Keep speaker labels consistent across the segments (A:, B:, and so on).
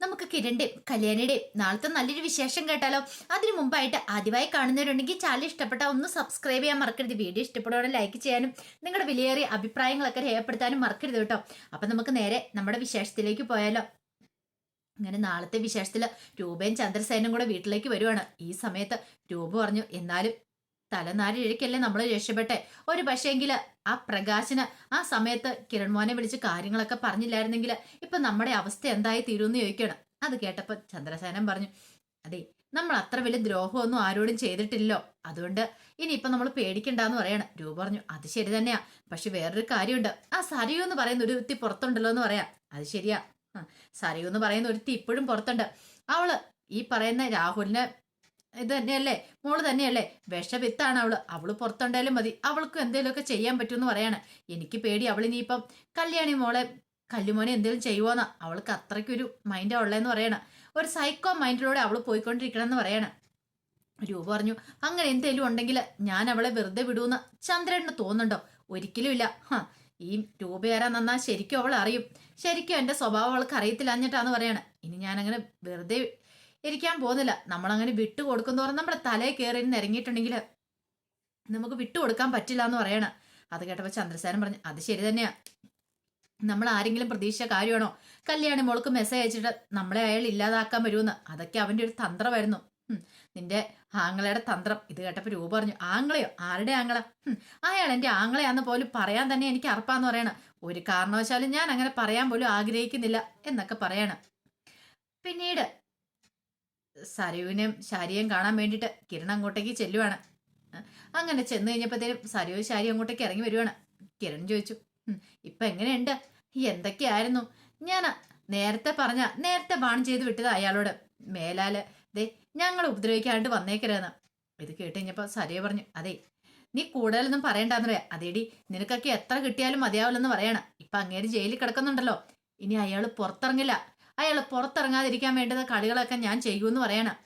A: നമുക്ക് കിരണിന്റെയും കല്യാണിയുടെയും നാളത്തെ നല്ലൊരു വിശേഷം കേട്ടാലോ? അതിനു മുമ്പായിട്ട് ആദ്യമായി കാണുന്നവരുണ്ടെങ്കിൽ ചാനൽ ഇഷ്ടപ്പെട്ട ഒന്ന് സബ്സ്ക്രൈബ് ചെയ്യാൻ മറക്കരുത്. വീഡിയോ ഇഷ്ടപ്പെടുവാണെങ്കിൽ ലൈക്ക് ചെയ്യാനും നിങ്ങളുടെ വിലയേറിയ അഭിപ്രായങ്ങളൊക്കെ രേഖപ്പെടുത്താനും മറക്കരുത് കേട്ടോ. അപ്പൊ നമുക്ക് നേരെ നമ്മുടെ വിശേഷത്തിലേക്ക് പോയാലോ. അങ്ങനെ നാളത്തെ വിശേഷത്തിൽ രൂപയും ചന്ദ്രസേനും കൂടെ വീട്ടിലേക്ക് വരുവാണ്. ഈ സമയത്ത് രൂപ പറഞ്ഞു എന്നാലും തലനാരി ഇഴയ്ക്കല്ലേ നമ്മൾ രക്ഷപ്പെട്ടെ? ഒരു പക്ഷേങ്കിൽ ആ പ്രകാശന് ആ സമയത്ത് കിരൺമോനെ വിളിച്ച് കാര്യങ്ങളൊക്കെ പറഞ്ഞില്ലായിരുന്നെങ്കിൽ ഇപ്പൊ നമ്മുടെ അവസ്ഥ എന്തായി തീരുമെന്ന് ചോദിക്കണം. അത് കേട്ടപ്പോ ചന്ദ്രസേനൻ പറഞ്ഞു അതെ നമ്മൾ അത്ര വലിയ ദ്രോഹമൊന്നും ആരോടും ചെയ്തിട്ടില്ലല്ലോ. അതുകൊണ്ട് ഇനി ഇപ്പൊ നമ്മൾ പേടിക്കണ്ടെന്ന് പറയണം. രൂപ പറഞ്ഞു അത് ശരി തന്നെയാ. പക്ഷെ വേറൊരു കാര്യമുണ്ട്. ആ സരിയു എന്ന് പറയുന്ന ഒരു വ്യക്തി പുറത്തുണ്ടല്ലോ എന്ന് പറയാം. അത് ശരിയാ. സരിയു എന്ന് പറയുന്ന ഒരുത്തി ഇപ്പോഴും പുറത്തുണ്ട്. അവൾ ഈ പറയുന്ന രാഹുലിനെ ഇത് തന്നെയല്ലേ മോൾ തന്നെയല്ലേ? വിഷവിത്താണ് അവൾ. അവൾ പുറത്തുണ്ടായാലും മതി. അവൾക്കും എന്തെങ്കിലുമൊക്കെ ചെയ്യാൻ പറ്റുമെന്ന് പറയാണ്. എനിക്ക് പേടി. അവൾ ഇനിയിപ്പം കല്യാണി മോളെ കല്ലുമോനെ എന്തെങ്കിലും ചെയ്യുമോന്ന അവൾക്ക് അത്രയ്ക്കൊരു മൈൻഡാ ഉള്ളതെന്ന് പറയണം. ഒരു സൈക്കോ മൈൻഡിലൂടെ അവൾ പോയിക്കൊണ്ടിരിക്കണം എന്ന് പറയണം. രൂപ പറഞ്ഞു അങ്ങനെ എന്തെങ്കിലും ഉണ്ടെങ്കിൽ ഞാൻ അവളെ വെറുതെ വിടൂന്ന് ചന്ദ്രന് തോന്നുന്നുണ്ടോ? ഒരിക്കലും ഇല്ല. ഹ ഈ രൂപയേറാൻ നന്നാ? ശരിക്കും അവൾ അറിയും. ശരിക്കും എന്റെ സ്വഭാവം അവൾക്ക് അറിയത്തില്ല എന്നിട്ടാന്ന് പറയാണ്. ഇനി ഞാൻ അങ്ങനെ വെറുതെ ഇരിക്കാൻ പോകുന്നില്ല. നമ്മളങ്ങനെ വിട്ടു കൊടുക്കുന്നതോറും നമ്മുടെ തലയിൽ കയറി ഇറങ്ങിയിട്ടുണ്ടെങ്കിൽ നമുക്ക് വിട്ടു കൊടുക്കാൻ പറ്റില്ല എന്ന് പറയണം. അത് കേട്ടപ്പോൾ ചന്ദ്രസേനൻ പറഞ്ഞു അത് ശരി തന്നെയാ. നമ്മൾ ആരെങ്കിലും പ്രതീക്ഷിച്ച കാര്യമാണോ? കല്യാണി മോൾക്ക് മെസ്സേജ് അയച്ചിട്ട് നമ്മളെ അയാൾ ഇല്ലാതാക്കാൻ വരുമെന്ന്. അതൊക്കെ അവന്റെ ഒരു തന്ത്രമായിരുന്നു. നിന്റെ ആങ്ങളയുടെ തന്ത്രം. ഇത് കേട്ടപ്പോൾ രൂപ പറഞ്ഞു ആങ്ങളെയോ? ആരുടെ ആങ്ങള? അയാൾ എന്റെ ആങ്ങളയാന്ന് പോലും പറയാൻ തന്നെ എനിക്ക് അർപ്പാന്ന് പറയണം. ഒരു കാരണവശാലും ഞാൻ അങ്ങനെ പറയാൻ പോലും ആഗ്രഹിക്കുന്നില്ല എന്നൊക്കെ പറയണം. പിന്നീട് സരയുവിനെയും ശാരിയെയും കാണാൻ വേണ്ടിയിട്ട് കിരൺ അങ്ങോട്ടേക്ക് ചെല്ലുവാണ്. അങ്ങനെ ചെന്ന് കഴിഞ്ഞപ്പോഴത്തേനും സരയു ശാരി അങ്ങോട്ടേക്ക് ഇറങ്ങി വരുവാണ്. കിരൺ ചോദിച്ചു "ഉം, ഇപ്പൊ എങ്ങനെയുണ്ട്? എന്തൊക്കെയായിരുന്നു? ഞാൻ നേരത്തെ പറഞ്ഞ നേരത്തെ ബാൺ ചെയ്ത് വിട്ടത് അയാളോട്. മേലാൽ ദേ ഞങ്ങൾ ഉപദ്രവിക്കാണ്ട് വന്നേക്കരുതെന്ന്. ഇത് കേട്ട് കഴിഞ്ഞപ്പോ പറഞ്ഞു അതെ നീ കൂടുതലൊന്നും പറയണ്ടെന്ന് പറയാം അതേടി നിനക്കൊക്കെ എത്ര കിട്ടിയാലും മതിയാവില്ലെന്ന് പറയണം. ഇപ്പൊ അങ്ങേര് ജയിലിൽ കിടക്കുന്നുണ്ടല്ലോ. ഇനി അയാൾ പുറത്തിറങ്ങില്ല. അയാൾ പുറത്തിറങ്ങാതിരിക്കാൻ വേണ്ടുന്ന കളികളൊക്കെ ഞാൻ ചെയ്യൂന്ന് പറയണം.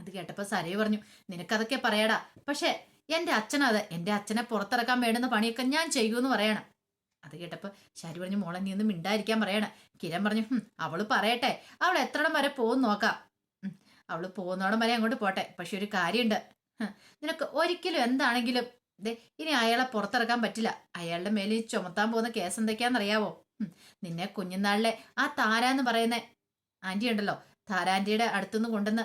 A: അത് കേട്ടപ്പോൾ സരയു പറഞ്ഞു നിനക്കതൊക്കെ പറയാടാ. പക്ഷെ എന്റെ അച്ഛനത് എന്റെ അച്ഛനെ പുറത്തിറക്കാൻ വേണ്ടുന്ന പണിയൊക്കെ ഞാൻ ചെയ്യൂന്ന് പറയണം. അത് കേട്ടപ്പോൾ ശരി പറഞ്ഞു മോളെ നീ ഒന്നും മിണ്ടായിരിക്കാൻ പറയണം. കിരൺ പറഞ്ഞു അവൾ പറയട്ടെ. അവൾ എത്രണം വരെ പോകും നോക്കാം. അവൾ പോകുന്നോടം വരെ അങ്ങോട്ട് പോട്ടെ. പക്ഷെ ഒരു കാര്യമുണ്ട്. നിനക്ക് ഒരിക്കലും എന്താണെങ്കിലും ഇനി അയാളെ പുറത്തിറക്കാൻ പറ്റില്ല. അയാളുടെ മേലെ ചുമത്താൻ പോകുന്ന കേസ് എന്തൊക്കെയാണെന്നറിയാവോ? നിന്നെ കുഞ്ഞുനാളിലെ ആ താര എന്ന് പറയുന്ന ആന്റി ഉണ്ടല്ലോ. താരാന്റിയുടെ അടുത്തുനിന്ന് കൊണ്ടുവന്ന്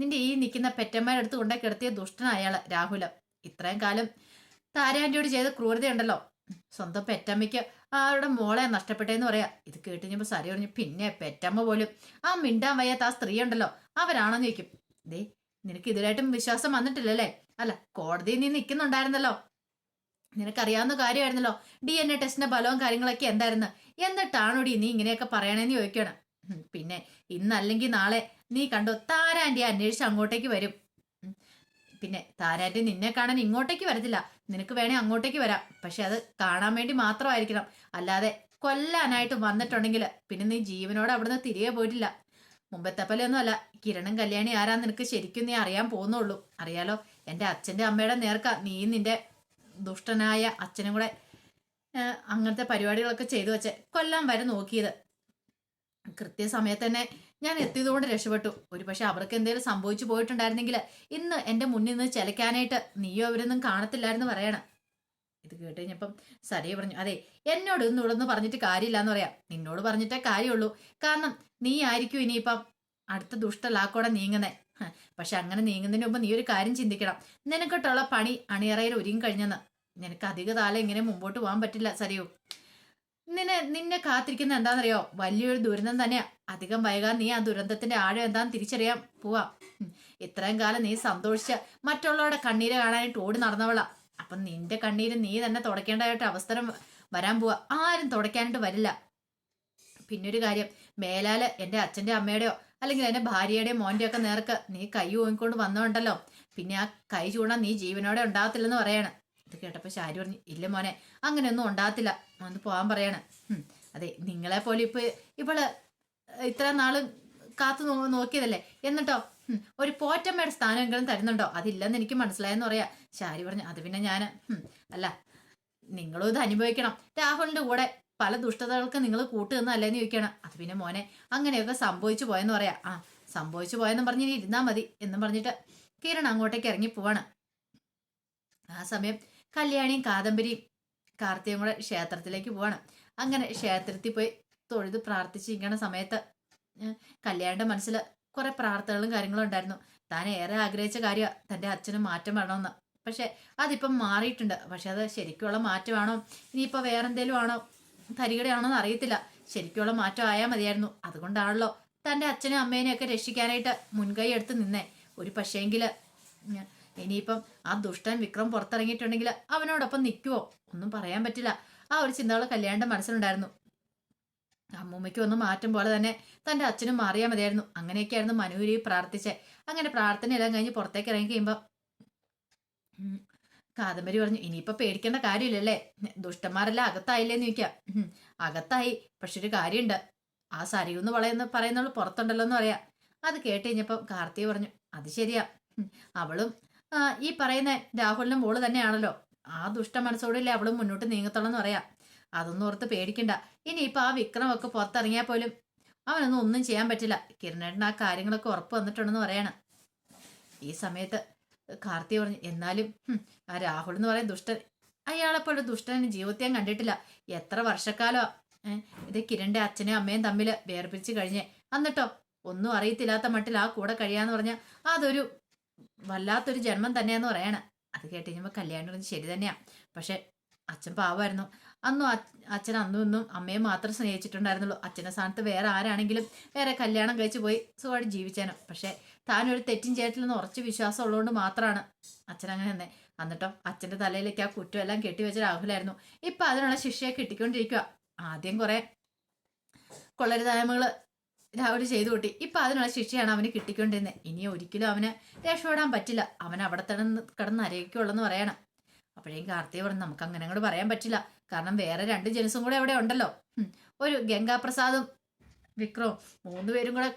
A: നിന്റെ ഈ നിൽക്കുന്ന പെറ്റമ്മയുടെ അടുത്ത് കൊണ്ടേ കിടത്തിയ ദുഷ്ടന അയാൾ രാഹുല. ഇത്രയും കാലം താരാന്റിയോട് ചെയ്ത ക്രൂരതയുണ്ടല്ലോ സ്വന്തം പെറ്റമ്മയ്ക്ക് ആരുടെ മോളെ നഷ്ടപ്പെട്ടേന്ന് പറയാ. ഇത് കേട്ട് കഴിഞ്ഞപ്പോ സരി പറഞ്ഞു പിന്നെ പെറ്റമ്മ പോലും ആ മിണ്ടാൻ വയ്യാത്ത ആ സ്ത്രീ ഉണ്ടല്ലോ. അവരാണെന്ന് ചോദിക്കും. ദേ നിനക്ക് ഇതിലായിട്ടും വിശ്വാസം വന്നിട്ടില്ലല്ലേ? അല്ല കോടതിയിൽ നീ നിൽക്കുന്നുണ്ടായിരുന്നല്ലോ നിനക്കറിയാവുന്ന കാര്യമായിരുന്നല്ലോ ഡി എൻ എ ടെസ്റ്റിന്റെ ഫലവും കാര്യങ്ങളൊക്കെ എന്തായിരുന്നു? എന്നിട്ടാണോടി നീ ഇങ്ങനെയൊക്കെ പറയണേന്ന് ചോദിക്കണം. പിന്നെ ഇന്നല്ലെങ്കിൽ നാളെ നീ കണ്ടോ താരാന്റി അന്വേഷിച്ച് അങ്ങോട്ടേക്ക് വരും. പിന്നെ താരാന്റി നിന്നെ കാണാൻ ഇങ്ങോട്ടേക്ക് വരത്തില്ല. നിനക്ക് വേണേ അങ്ങോട്ടേക്ക് വരാം. പക്ഷെ അത് കാണാൻ വേണ്ടി മാത്രമായിരിക്കണം. അല്ലാതെ കൊല്ലാനായിട്ട് വന്നിട്ടുണ്ടെങ്കിൽ പിന്നെ നീ ജീവനോടെ അവിടുന്ന് തിരികെ പോയിട്ടില്ല. മുമ്പത്തെ പോലെയൊന്നും അല്ല കിരണും കല്യാണി ആരാ നിനക്ക് ശരിക്കും നീ അറിയാൻ പോകുന്നുള്ളൂ. അറിയാലോ എന്റെ അച്ഛന്റെ അമ്മയുടെ നേർക്ക നീ നിന്റെ ദുഷ്ടനായ അച്ഛനും കൂടെ അങ്ങനത്തെ പരിപാടികളൊക്കെ ചെയ്തു വെച്ച് കൊല്ലാൻ വരെ നോക്കിയത്. കൃത്യസമയത്ത് തന്നെ ഞാൻ എത്തിയതുകൊണ്ട് രക്ഷപ്പെട്ടു. ഒരു പക്ഷെ അവർക്ക് എന്തെങ്കിലും സംഭവിച്ചു പോയിട്ടുണ്ടായിരുന്നെങ്കിൽ ഇന്ന് എന്റെ മുന്നിൽ നിന്ന് ചിലക്കാനായിട്ട് നീയോ അവരൊന്നും കാണത്തില്ലായിരുന്നു പറയണം. ഇത് കേട്ട് കഴിഞ്ഞപ്പം സരിയ പറഞ്ഞു അതെ എന്നോട് ഇന്ന് ഇവിടെ നിന്ന് പറഞ്ഞിട്ട് കാര്യമില്ല എന്ന് പറയാം. നിന്നോട് പറഞ്ഞിട്ടേ കാര്യമുള്ളൂ. കാരണം നീ ആയിരിക്കും ഇനിയിപ്പം അടുത്ത ദുഷ്ടലാക്കോടെ നീങ്ങുന്നേ. പക്ഷെ അങ്ങനെ നീങ്ങുന്നതിന് മുമ്പ് നീ ഒരു കാര്യം ചിന്തിക്കണം. നിനക്കിട്ടുള്ള പണി അണിയറയിൽ ഒരുങ്ങി കഴിഞ്ഞെന്ന്. നിനക്ക് അധിക കാലം ഇങ്ങനെ മുമ്പോട്ട് പോകാൻ പറ്റില്ല സരിയോ. നിന്നെ നിന്നെ കാത്തിരിക്കുന്ന എന്താണെന്നറിയോ? വലിയൊരു ദുരന്തം തന്നെയാ. അധികം വൈകാൻ നീ ആ ദുരന്തത്തിന്റെ ആഴം എന്താന്ന് തിരിച്ചറിയാൻ പോവാ. ഇത്രയും കാലം നീ സന്തോഷിച്ച് മറ്റുള്ളവരുടെ കണ്ണീര് കാണാനായിട്ട് ഓടി നടന്നവളാ. അപ്പം നിന്റെ കണ്ണീര് നീ തന്നെ തുടയ്ക്കേണ്ടതായിട്ട് അവസരം വരാൻ പോവാ. ആരും തുടയ്ക്കാനായിട്ട് വരില്ല. പിന്നൊരു കാര്യം മേലാൽ എന്റെ അച്ഛന്റെ അമ്മയുടെയോ അല്ലെങ്കിൽ എന്റെ ഭാര്യയുടെയും ഒക്കെ നേർക്ക് നീ കൈ ഓങ്ങിക്കൊണ്ട് വന്നോണ്ടല്ലോ. പിന്നെ ആ കൈ ചൂടാൻ നീ ജീവനോടെ ഉണ്ടാകത്തില്ലെന്ന് പറയാണ്. ഇത് കേട്ടപ്പോ ശാരി പറഞ്ഞു ഇല്ല മോനെ അങ്ങനെയൊന്നും ഉണ്ടാകത്തില്ല. ഒന്ന് പോകാൻ പറയാണ്. അതെ നിങ്ങളെ പോലെ ഇപ്പൊ ഇവൾ ഇത്ര നാൾ കാത്തു നോക്കിയതല്ലേ? എന്നിട്ടോ ഒരു പോറ്റമ്മയുടെ സ്ഥാനമെങ്കിലും തരുന്നുണ്ടോ? അതില്ലെന്ന് എനിക്ക് മനസ്സിലായെന്ന് പറയാ. ശാരി പറഞ്ഞു അത് പിന്നെ ഞാൻ അല്ല നിങ്ങളും ഇത് അനുഭവിക്കണം. രാഹുലിന്റെ കൂടെ പല ദുഷ്ടതകൾക്ക് നിങ്ങൾ കൂട്ടുനിന്നല്ലേന്ന് ചോദിക്കണം. അത് പിന്നെ മോനെ അങ്ങനെയൊക്കെ സംഭവിച്ചു പോയെന്ന് പറയാം. ആ സംഭവിച്ചു പോയെന്ന് പറഞ്ഞ് ഇനി ഇരുന്നാ മതി എന്നും പറഞ്ഞിട്ട് കിരൺ അങ്ങോട്ടേക്ക് ഇറങ്ങി പോവാണ്. ആ സമയം കല്യാണിയും കാദംബരിയും കാർത്തിയും കൂടെ ക്ഷേത്രത്തിലേക്ക് പോവാണ്. അങ്ങനെ ക്ഷേത്രത്തിൽ പോയി തൊഴുത് പ്രാർത്ഥിച്ചിരിക്കണ സമയത്ത് കല്യാണിന്റെ മനസ്സിൽ കുറെ പ്രാർത്ഥനകളും കാര്യങ്ങളും ഉണ്ടായിരുന്നു. താൻ ഏറെ ആഗ്രഹിച്ച കാര്യം തന്റെ അച്ഛന് മാറ്റം വേണമെന്ന് പക്ഷെ അതിപ്പം മാറിയിട്ടുണ്ട്. പക്ഷെ അത് ശരിക്കുള്ള മാറ്റമാണോ? ഇനിയിപ്പോൾ വേറെന്തേലും ആണോ? തരികടയാണോ എന്ന് അറിയത്തില്ല. ശരിക്കുള്ള മാറ്റം ആയാൽ മതിയായിരുന്നു. അതുകൊണ്ടാണല്ലോ തന്റെ അച്ഛനും അമ്മേനെയൊക്കെ രക്ഷിക്കാനായിട്ട് മുൻകൈ എടുത്ത് നിന്നേ. ഒരു പക്ഷേങ്കിൽ ഇനിയിപ്പം ആ ദുഷ്ടൻ വിക്രം പുറത്തിറങ്ങിയിട്ടുണ്ടെങ്കിൽ അവനോടൊപ്പം നിൽക്കുവോ ഒന്നും പറയാൻ പറ്റില്ല. ആ ഒരു ചിന്തകളെ കല്യാണിന്റെ മനസ്സിലുണ്ടായിരുന്നു. അമ്മൂമ്മയ്ക്ക് ഒന്ന് മാറ്റം പോലെ തന്നെ തന്റെ അച്ഛനും മാറിയാൽ മതിയായിരുന്നു. അങ്ങനെയൊക്കെയായിരുന്നു മനുവിരി പ്രാർത്ഥിച്ചേ. അങ്ങനെ പ്രാർത്ഥനയെല്ലാം കഴിഞ്ഞ് പുറത്തേക്ക് ഇറങ്ങി കഴിയുമ്പോൾ കാദംബരി പറഞ്ഞു ഇനിയിപ്പോ പേടിക്കേണ്ട കാര്യമില്ലല്ലേ? ദുഷ്ടന്മാരെല്ലാം അകത്തായില്ലേന്ന് ചോദിക്കാം. അകത്തായി പക്ഷെ ഒരു കാര്യമുണ്ട്. ആ സരിയെന്ന് പറയുന്ന പറയുന്നുള്ളൂ പുറത്തുണ്ടല്ലോ എന്ന് പറയാം. അത് കേട്ട് കഴിഞ്ഞപ്പം കാർത്തിക പറഞ്ഞു അത് ശരിയാ. അവളും ഈ പറയുന്ന രാഹുലിന്റെ മോൾ തന്നെയാണല്ലോ. ആ ദുഷ്ട മനസ്സോടില്ലേ അവളും മുന്നോട്ട് നീങ്ങത്തുള്ളൂ എന്ന് പറയാം. അതൊന്നും ഓർത്ത് പേടിക്കണ്ട. ഇനിയിപ്പൊ ആ വിക്രമൊക്കെ പുറത്തിറങ്ങിയാൽ പോലും അവനൊന്നും ഒന്നും ചെയ്യാൻ പറ്റില്ല. കിരണേട്ടൻ ആ കാര്യങ്ങളൊക്കെ ഉറപ്പ് വന്നിട്ടുണ്ടെന്ന് പറയാണ്. ഈ സമയത്ത് കാർത്തി പറഞ്ഞു എന്നാലും ആ രാഹുൽ എന്ന് പറയുന്ന ദുഷ്ടൻ അയാളെപ്പോലെ ദുഷ്ടൻ ജീവിതത്തെ ഞാൻ കണ്ടിട്ടില്ല. എത്ര വർഷക്കാലോ ഇത് കിരണിന്റെ അച്ഛനും അമ്മയും തമ്മിൽ വേർപിരിച്ച് കഴിഞ്ഞേ. എന്നിട്ടോ ഒന്നും അറിയത്തില്ലാത്ത മട്ടിൽ ആ കൂടെ കഴിയാന്ന് പറഞ്ഞാൽ അതൊരു വല്ലാത്തൊരു ജന്മം തന്നെയാന്ന് പറയണ. അത് കേട്ട് കഴിഞ്ഞപ്പോൾ കല്യാണം പറഞ്ഞ് ശരി തന്നെയാ. പക്ഷെ അച്ഛൻ പാവമായിരുന്നു. അന്നും അച്ഛൻ അന്നും ഇന്നും അമ്മയെ മാത്രം സ്നേഹിച്ചിട്ടുണ്ടായിരുന്നുള്ളൂ. അച്ഛന്റെ സ്ഥാനത്ത് വേറെ ആരാണെങ്കിലും വേറെ കല്യാണം കഴിച്ചു പോയി സുഖമായിട്ട് ജീവിച്ചാനോ. പക്ഷെ താനൊരു തെറ്റും ചെയ്തിട്ടില്ലെന്ന് ഉറച്ച് വിശ്വാസം ഉള്ളതുകൊണ്ട് മാത്രമാണ് അച്ഛൻ അങ്ങനെ തന്നെ എന്നിട്ടോ അച്ഛന്റെ തലയിലേക്ക് ആ കുറ്റമെല്ലാം കെട്ടിവെച്ച രാഹുലായിരുന്നു. ഇപ്പം അതിനുള്ള ശിക്ഷയെ കിട്ടിക്കൊണ്ടിരിക്കുക ആദ്യം കുറെ കൊള്ളരുതായ്മകൾ രാഹുൽ ചെയ്തു കൂട്ടി. ഇപ്പൊ അതിനുള്ള ശിക്ഷയാണ് അവന് കിട്ടിക്കൊണ്ടിരുന്നത് ഇനി ഒരിക്കലും അവന് രക്ഷപ്പെടാൻ പറ്റില്ല. അവൻ അവിടെ തന്നെ കിടന്ന് അരയ്ക്കുള്ളെന്ന് പറയണം. അപ്പോഴേക്കും കാർത്തിക പറഞ്ഞു നമുക്ക് അങ്ങനെ അങ്ങോട്ട് പറയാൻ പറ്റില്ല. കാരണം വേറെ രണ്ട് ജനസും കൂടെ അവിടെ ഉണ്ടല്ലോ. ഒരു ഗംഗാപ്രസാദും വിക്രവും മൂന്നുപേരും കൂടെ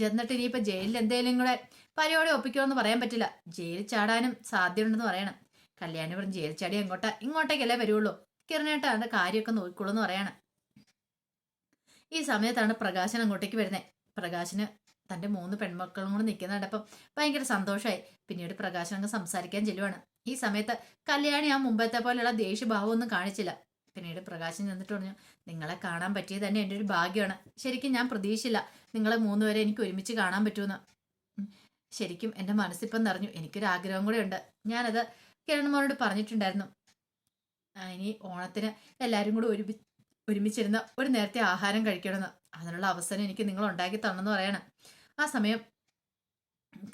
A: ചെന്നിട്ട് ഇനിയിപ്പോ ജയിലിൽ എന്തെങ്കിലും കൂടെ പരിപാടി ഒപ്പിക്കുമെന്ന് പറയാൻ പറ്റില്ല. ജയിലിൽ ചാടാനും സാധ്യതയുണ്ടെന്ന് പറയണം. കല്യാണി പറഞ്ഞ് ജയിലിൽ ചാടി അങ്ങോട്ടാ ഇങ്ങോട്ടേക്കല്ലേ വരുള്ളൂ കിരണേട്ട അതിന്റെ കാര്യമൊക്കെ നോക്കിക്കോളൂ എന്ന് പറയണം. ഈ സമയത്താണ് പ്രകാശൻ അങ്ങോട്ടേക്ക് വരുന്നത് പ്രകാശന് തന്റെ മൂന്ന് പെൺമക്കളും കൂടെ നിൽക്കുന്ന കണ്ടപ്പം ഭയങ്കര സന്തോഷമായി പിന്നീട് പ്രകാശൻ സംസാരിക്കാൻ ചെല്ലുവാണ്. ഈ സമയത്ത് കല്യാണി ആ മുമ്പത്തെ പോലെയുള്ള ദേഷ്യഭാവമൊന്നും കാണിച്ചില്ല. പിന്നീട് പ്രകാശൻ ചെന്നിട്ട് പറഞ്ഞു നിങ്ങളെ കാണാൻ പറ്റിയത് തന്നെ എന്റെ ഒരു ഭാഗ്യമാണ്. ശരിക്കും ഞാൻ പ്രതീക്ഷിച്ചില്ല നിങ്ങളെ മൂന്നുപേരെ എനിക്ക് ഒരുമിച്ച് കാണാൻ പറ്റുമെന്ന്. ശരിക്കും എന്റെ മനസ്സിപ്പം നിറഞ്ഞു. എനിക്കൊരു ആഗ്രഹം കൂടെ ഉണ്ട്. ഞാനത് കിരണന്മാരോട് പറഞ്ഞിട്ടുണ്ടായിരുന്നു. ഇനി ഓണത്തിന് എല്ലാവരും കൂടെ ഒരുമി ഒരുമിച്ചിരുന്ന് ഒരു നേരത്തെ ആഹാരം കഴിക്കണമെന്ന്. അതിനുള്ള അവസരം എനിക്ക് നിങ്ങൾ ഉണ്ടാക്കി തന്നെന്ന് പറയണം. ആ സമയം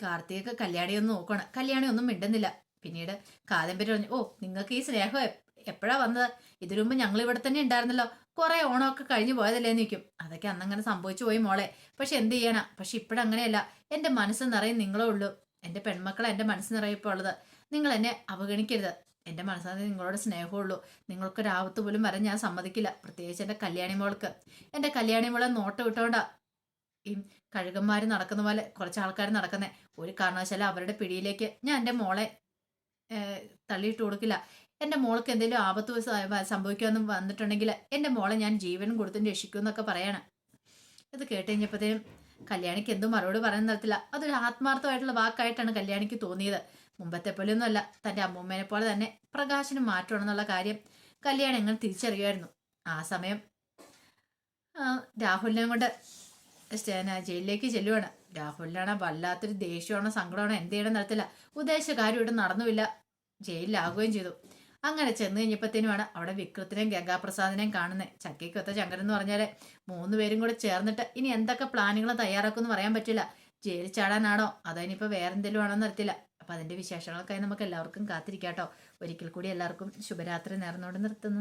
A: കാർത്തിക് കല്യാണി ഒന്ന് നോക്കണം. കല്യാണി ഒന്നും മിണ്ടുന്നില്ല. പിന്നീട് കാദംബരി പറഞ്ഞു ഓ നിങ്ങൾക്ക് ഈ സ്നേഹം എപ്പോഴാ വന്നത്? ഇതിനു മുമ്പ് ഞങ്ങൾ ഇവിടെ തന്നെ ഉണ്ടായിരുന്നല്ലോ. കുറെ ഓണമൊക്കെ കഴിഞ്ഞു പോയതല്ലേ നിൽക്കും അതൊക്കെ അന്നങ്ങനെ സംഭവിച്ചു പോയി മോളെ. പക്ഷെ എന്ത് ചെയ്യണം പക്ഷെ ഇപ്പോഴങ്ങനെയല്ല. എന്റെ മനസ്സ് നിറയെ നിങ്ങളേ ഉള്ളൂ. എന്റെ പെൺമക്കളെ എന്റെ മനസ്സ് നിറയെ ഉള്ളത്. നിങ്ങൾ എന്നെ അവഗണിക്കരുത്. എന്റെ മനസ്സാണ് നിങ്ങളോട് സ്നേഹമുള്ളൂ നിങ്ങൾക്കൊരാപത്ത് പോലും വരാൻ ഞാൻ സമ്മതിക്കില്ല. പ്രത്യേകിച്ച് എന്റെ കല്യാണി മോൾക്ക്. എന്റെ കല്യാണി മോളെ നോട്ട് വിട്ടോണ്ടാ ഈ കഴുകന്മാർ നടക്കുന്ന പോലെ കുറച്ച് ആൾക്കാർ നടക്കുന്നേ. ഒരു കാരണവശാലും അവരുടെ പിടിയിലേക്ക് ഞാൻ എന്റെ മോളെ തള്ളിയിട്ട് കൊടുക്കില്ല. എന്റെ മോൾക്ക് എന്തെങ്കിലും ആപത്ത് സംഭവിക്കുമെന്ന് വന്നിട്ടുണ്ടെങ്കിൽ എന്റെ മോളെ ഞാൻ ജീവനും കൊടുത്തും രക്ഷിക്കും എന്നൊക്കെ പറയണം. ഇത് കേട്ട് കഴിഞ്ഞപ്പോഴത്തേനും കല്യാണിക്ക് എന്തും മറുപടി പറയാൻ നടത്തില്ല അതൊരു ആത്മാർത്ഥമായിട്ടുള്ള വാക്കായിട്ടാണ് കല്യാണിക്ക് തോന്നിയത്. മുമ്പത്തെ പോലെയൊന്നും അല്ല തന്റെ അമ്മൂമ്മേനെ പോലെ തന്നെ പ്രകാശന് മാറ്റണമെന്നുള്ള കാര്യം കല്യാണി അങ്ങനെ തിരിച്ചറിയുമായിരുന്നു. ആ സമയം രാഹുലിനെ കൊണ്ട് ജയിലിലേക്ക് ചെല്ലുവാണ്. രാഹുലിനാണ് വല്ലാത്തൊരു ദേഷ്യമാണോ സങ്കടമാണോ എന്ത് ചെയ്യണം നടത്തില്ല ഉദ്ദേശ കാര്യം ഇവിടെ നടന്നുമില്ല. ജയിലിലാകുകയും ചെയ്തു. അങ്ങനെ ചെന്ന് കഴിഞ്ഞപ്പോഴത്തേനുമാണ് അവിടെ വിക്രത്തിനെയും ഗംഗാപ്രസാദിനെയും കാണുന്നത് ചക്കിക്കൊത്ത ചങ്കരൻ എന്ന് പറഞ്ഞാൽ മൂന്ന് പേരും കൂടെ ചേർന്നിട്ട് ഇനി എന്തൊക്കെ പ്ലാനുകൾ തയ്യാറാക്കുമെന്ന് പറയാൻ പറ്റില്ല. ജയിലിൽ ചാടാനാണോ? അതോ ഇനിയിപ്പോൾ വേറെ എന്തെങ്കിലും ആണോ എന്നറിയത്തില്ല അപ്പം അതിന്റെ വിശേഷങ്ങൾക്കായി നമുക്ക് എല്ലാവർക്കും കാത്തിരിക്കാട്ടോ. ഒരിക്കൽ കൂടി എല്ലാവർക്കും ശുഭരാത്രി നേർന്നുകൊണ്ട് നിർത്തുന്നു.